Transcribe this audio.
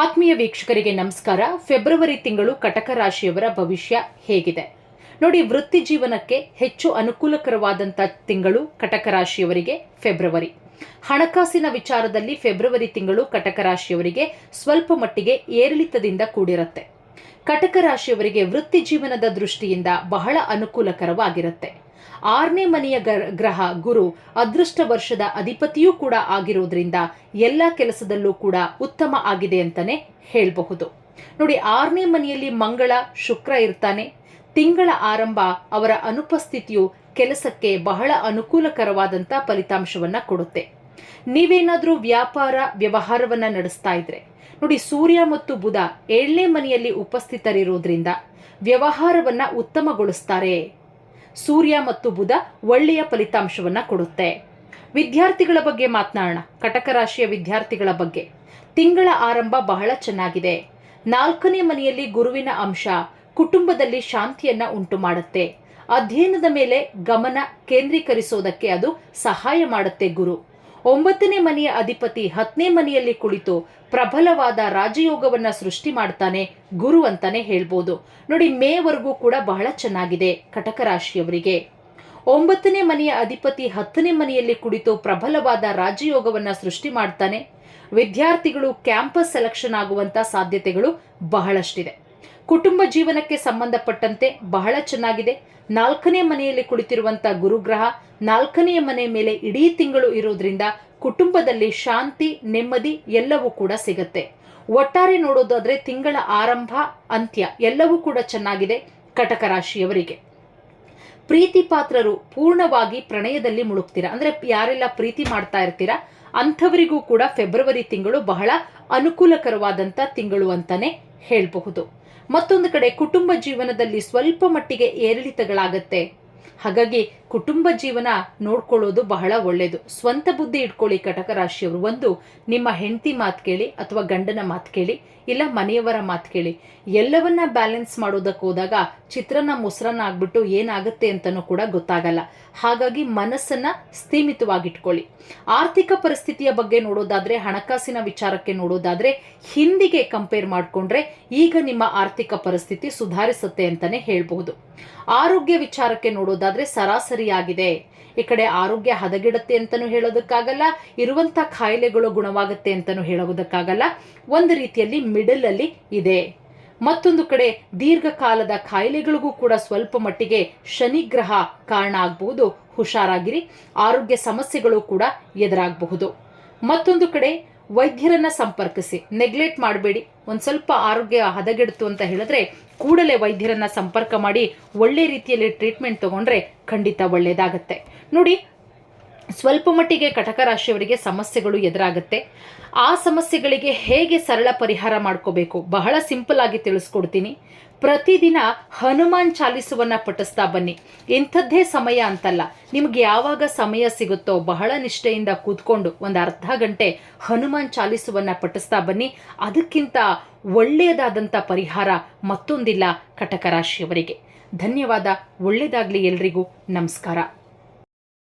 ಆತ್ಮೀಯ ವೀಕ್ಷಕರಿಗೆ ನಮಸ್ಕಾರ. ಫೆಬ್ರವರಿ ತಿಂಗಳು ಕಟಕ ರಾಶಿಯವರ ಭವಿಷ್ಯ ಹೇಗಿದೆ? ನೋಡಿ, ವೃತ್ತಿ ಜೀವನಕ್ಕೆ ಹೆಚ್ಚು ಅನುಕೂಲಕರವಾದಂಥ ತಿಂಗಳು ಕಟಕ ರಾಶಿಯವರಿಗೆ ಫೆಬ್ರವರಿ. ಹಣಕಾಸಿನ ವಿಚಾರದಲ್ಲಿ ಫೆಬ್ರವರಿ ತಿಂಗಳು ಕಟಕ ರಾಶಿಯವರಿಗೆ ಸ್ವಲ್ಪ ಮಟ್ಟಿಗೆ ಏರಿಳಿತದಿಂದ ಕೂಡಿರುತ್ತೆ. ಕಟಕ ರಾಶಿಯವರಿಗೆ ವೃತ್ತಿ ಜೀವನದ ದೃಷ್ಟಿಯಿಂದ ಬಹಳ ಅನುಕೂಲಕರವಾಗಿರುತ್ತೆ. ಆರನೇ ಮನೆಯ ಗರ್- ಗ್ರಹ ಗುರು ಅದೃಷ್ಟ ವರ್ಷದ ಅಧಿಪತಿಯೂ ಕೂಡ ಆಗಿರೋದ್ರಿಂದ ಎಲ್ಲ ಕೆಲಸದಲ್ಲೂ ಕೂಡ ಉತ್ತಮ ಆಗಿದೆ ಅಂತಾನೆ ಹೇಳಬಹುದು. ನೋಡಿ, ಆರನೇ ಮನೆಯಲ್ಲಿ ಮಂಗಳ, ಶುಕ್ರ ಇರ್ತಾನೆ. ತಿಂಗಳ ಆರಂಭ ಅವರ ಅನುಪಸ್ಥಿತಿಯು ಕೆಲಸಕ್ಕೆ ಬಹಳ ಅನುಕೂಲಕರವಾದಂಥ ಫಲಿತಾಂಶವನ್ನ ಕೊಡುತ್ತೆ. ನೀವೇನಾದ್ರೂ ವ್ಯಾಪಾರ, ವ್ಯವಹಾರವನ್ನ ನಡೆಸ್ತಾ ಇದ್ರೆ, ನೋಡಿ, ಸೂರ್ಯ ಮತ್ತು ಬುಧ ಏಳನೇ ಮನೆಯಲ್ಲಿ ಉಪಸ್ಥಿತರಿರೋದ್ರಿಂದ ವ್ಯವಹಾರವನ್ನ ಉತ್ತಮಗೊಳಿಸ್ತಾರೆ ಸೂರ್ಯ ಮತ್ತು ಬುಧ ಒಳ್ಳೆಯ ಫಲಿತಾಂಶವನ್ನ ಕೊಡುತ್ತೆ. ವಿದ್ಯಾರ್ಥಿಗಳ ಬಗ್ಗೆ ಮಾತನಾಡೋಣ. ಕಟಕ ರಾಶಿಯ ವಿದ್ಯಾರ್ಥಿಗಳ ಬಗ್ಗೆ. ತಿಂಗಳ ಆರಂಭ ಬಹಳ ಚೆನ್ನಾಗಿದೆ. ನಾಲ್ಕನೇ ಮನೆಯಲ್ಲಿ ಗುರುವಿನ ಅಂಶ ಕುಟುಂಬದಲ್ಲಿ ಶಾಂತಿಯನ್ನ ಉಂಟು ಮಾಡುತ್ತೆ. ಅಧ್ಯಯನದ ಮೇಲೆ ಗಮನ ಕೇಂದ್ರೀಕರಿಸೋದಕ್ಕೆ ಅದು ಸಹಾಯ ಮಾಡುತ್ತೆ ಗುರು. ಒಂಬತ್ತನೇ ಮನೆಯ ಅಧಿಪತಿ ಹತ್ತನೇ ಮನೆಯಲ್ಲಿ ಕುಳಿತು ಪ್ರಬಲವಾದ ರಾಜಯೋಗವನ್ನ ಸೃಷ್ಟಿ ಮಾಡ್ತಾನೆ ಗುರು ಅಂತಾನೆ ಹೇಳ್ಬೋದು. ನೋಡಿ ಮೇವರೆಗೂ ಕೂಡ ಬಹಳ ಚೆನ್ನಾಗಿದೆ ಕಟಕ ರಾಶಿಯವರಿಗೆ. ಒಂಬತ್ತನೇ ಮನೆಯ ಅಧಿಪತಿ ಹತ್ತನೇ ಮನೆಯಲ್ಲಿ ಕುಳಿತು ಪ್ರಬಲವಾದ ರಾಜಯೋಗವನ್ನ ಸೃಷ್ಟಿ ಮಾಡ್ತಾನೆ. ವಿದ್ಯಾರ್ಥಿಗಳು ಕ್ಯಾಂಪಸ್ ಸೆಲೆಕ್ಷನ್ ಆಗುವಂತ ಸಾಧ್ಯತೆಗಳು ಬಹಳಷ್ಟಿದೆ. ಕುಟುಂಬ ಜೀವನಕ್ಕೆ ಸಂಬಂಧಪಟ್ಟಂತೆ ಬಹಳ ಚೆನ್ನಾಗಿದೆ. ನಾಲ್ಕನೇ ಮನೆಯಲ್ಲಿ ಕುಳಿತಿರುವಂತ ಗುರುಗ್ರಹ ನಾಲ್ಕನೆಯ ಮನೆ ಮೇಲೆ ಇಡೀ ತಿಂಗಳು ಇರೋದ್ರಿಂದ ಕುಟುಂಬದಲ್ಲಿ ಶಾಂತಿ, ನೆಮ್ಮದಿ ಎಲ್ಲವೂ ಕೂಡ ಸಿಗತ್ತೆ. ಒಟ್ಟಾರೆ ನೋಡೋದಾದ್ರೆ ತಿಂಗಳ ಆರಂಭ, ಅಂತ್ಯ ಎಲ್ಲವೂ ಕೂಡ ಚೆನ್ನಾಗಿದೆ ಕಟಕ ರಾಶಿಯವರಿಗೆ. ಪ್ರೀತಿ ಪಾತ್ರರು ಪೂರ್ಣವಾಗಿ ಪ್ರಣಯದಲ್ಲಿ ಮುಳುಗ್ತೀರಾ? ಅಂದ್ರೆ ಯಾರೆಲ್ಲ ಪ್ರೀತಿ ಮಾಡ್ತಾ ಇರ್ತೀರಾ? ಅಂಥವರಿಗೂ ಕೂಡ ಫೆಬ್ರವರಿ ತಿಂಗಳು ಬಹಳ ಅನುಕೂಲಕರವಾದಂಥ ತಿಂಗಳು ಅಂತಾನೆ ಹೇಳಬಹುದು. ಮತ್ತೊಂದು ಕಡೆ ಕುಟುಂಬ ಜೀವನದಲ್ಲಿ ಸ್ವಲ್ಪ ಮಟ್ಟಿಗೆ ಏರಿಳಿತಗಳಾಗತ್ತೆ. ಹಾಗಾಗಿ ಕುಟುಂಬ ಜೀವನ ನೋಡ್ಕೊಳ್ಳೋದು ಬಹಳ ಒಳ್ಳೆಯದು ಸ್ವಂತ ಬುದ್ಧಿ ಇಟ್ಕೊಳ್ಳಿ ಕಟಕ ರಾಶಿಯವರು. ಒಂದು, ನಿಮ್ಮ ಹೆಂಡತಿ ಮಾತು ಕೇಳಿ ಅಥವಾ ಗಂಡನ ಮಾತು ಕೇಳಿ, ಇಲ್ಲ ಮನೆಯವರ ಮಾತು ಕೇಳಿ. ಎಲ್ಲವನ್ನ ಬ್ಯಾಲೆನ್ಸ್ ಮಾಡೋದಕ್ಕೆ ಹೋದಾಗ ಚಿತ್ರನ ಮೊಸರನ್ನ ಆಗ್ಬಿಟ್ಟು ಏನಾಗುತ್ತೆ ಅಂತನೂ ಕೂಡ ಗೊತ್ತಾಗಲ್ಲ. ಹಾಗಾಗಿ ಮನಸ್ಸನ್ನ ಸ್ಥೀಮಿತವಾಗಿಟ್ಕೊಳ್ಳಿ. ಆರ್ಥಿಕ ಪರಿಸ್ಥಿತಿಯ ಬಗ್ಗೆ ನೋಡೋದಾದ್ರೆ, ಹಣಕಾಸಿನ ವಿಚಾರಕ್ಕೆ ನೋಡೋದಾದ್ರೆ, ಹಿಂದಿಗೆ ಕಂಪೇರ್ ಮಾಡಿಕೊಂಡ್ರೆ ಈಗ ನಿಮ್ಮ ಆರ್ಥಿಕ ಪರಿಸ್ಥಿತಿ ಸುಧಾರಿಸುತ್ತೆ ಅಂತಾನೆ ಹೇಳ್ಬಹುದು ಆರೋಗ್ಯ ವಿಚಾರಕ್ಕೆ ನೋಡೋದಾದ್ರೆ ಸರಾಸರಿಯಾಗಿದೆ. ಈ ಕಡೆ ಆರೋಗ್ಯ ಹದಗೆಡುತ್ತೆ ಅಂತಲೂ ಹೇಳೋದಕ್ಕಾಗಲ್ಲ ಇರುವಂತ ಕಾಯಿಲೆಗಳು ಗುಣವಾಗುತ್ತೆ ಅಂತಲೂ ಹೇಳೋದಕ್ಕಾಗಲ್ಲ. ಒಂದು ರೀತಿಯಲ್ಲಿ ಮಿಡಲ್ ಅಲ್ಲಿ ಇದೆ. ಮತ್ತೊಂದು ಕಡೆ ದೀರ್ಘಕಾಲದ ಕಾಯಿಲೆಗಳಿಗೂ ಕೂಡ ಸ್ವಲ್ಪ ಮಟ್ಟಿಗೆ ಶನಿಗ್ರಹ ಕಾರಣ ಆಗಬಹುದು, ಹುಷಾರಾಗಿರಿ, ಆರೋಗ್ಯ ಸಮಸ್ಯೆಗಳು ಕೂಡ ಎದುರಾಗಬಹುದು. ಮತ್ತೊಂದು ಕಡೆ ವೈದ್ಯರನ್ನ ಸಂಪರ್ಕಿಸಿ ನೆಗ್ಲೆಕ್ಟ್ ಮಾಡಬೇಡಿ, ಒಂದು ಸ್ವಲ್ಪ ಆರೋಗ್ಯ ಹದಗೆಡ್ತು ಅಂತ ಹೇಳಿದ್ರೆ ಕೂಡಲೇ ವೈದ್ಯರನ್ನ ಸಂಪರ್ಕ ಮಾಡಿ ಒಳ್ಳೆ ರೀತಿಯಲ್ಲಿ ಟ್ರೀಟ್ಮೆಂಟ್ ತಗೊಂಡ್ರೆ ಖಂಡಿತ ಒಳ್ಳೇದಾಗತ್ತೆ. ನೋಡಿ, ಸ್ವಲ್ಪ ಮಟ್ಟಿಗೆ ಕಟಕ ರಾಶಿಯವರಿಗೆ ಸಮಸ್ಯೆಗಳು ಎದುರಾಗುತ್ತೆ. ಆ ಸಮಸ್ಯೆಗಳಿಗೆ ಹೇಗೆ ಸರಳ ಪರಿಹಾರ ಮಾಡ್ಕೋಬೇಕು? ಬಹಳ ಸಿಂಪಲ್ ಆಗಿ ತಿಳಿಸ್ಕೊಡ್ತೀನಿ. ಪ್ರತಿದಿನ ಹನುಮಾನ್ ಚಾಲಿಸುವನ್ನ ಪಠಿಸ್ತಾ ಬನ್ನಿ. ಇಂಥದ್ದೇ ಸಮಯ ಅಂತಲ್ಲ. ನಿಮ್ಗೆ ಯಾವಾಗ ಸಮಯ ಸಿಗುತ್ತೋ ಬಹಳ ನಿಷ್ಠೆಯಿಂದ ಕೂತ್ಕೊಂಡು ಒಂದು ಅರ್ಧ ಗಂಟೆ ಹನುಮಾನ್ ಚಾಲಿಸುವನ್ನ ಪಠಿಸ್ತಾ ಬನ್ನಿ. ಅದಕ್ಕಿಂತ ಒಳ್ಳೆಯದಾದಂಥ ಪರಿಹಾರ ಮತ್ತೊಂದಿಲ್ಲ ಕಟಕ ರಾಶಿಯವರಿಗೆ ಧನ್ಯವಾದ. ಒಳ್ಳೆಯದಾಗಲಿ ಎಲ್ರಿಗೂ. ನಮಸ್ಕಾರ.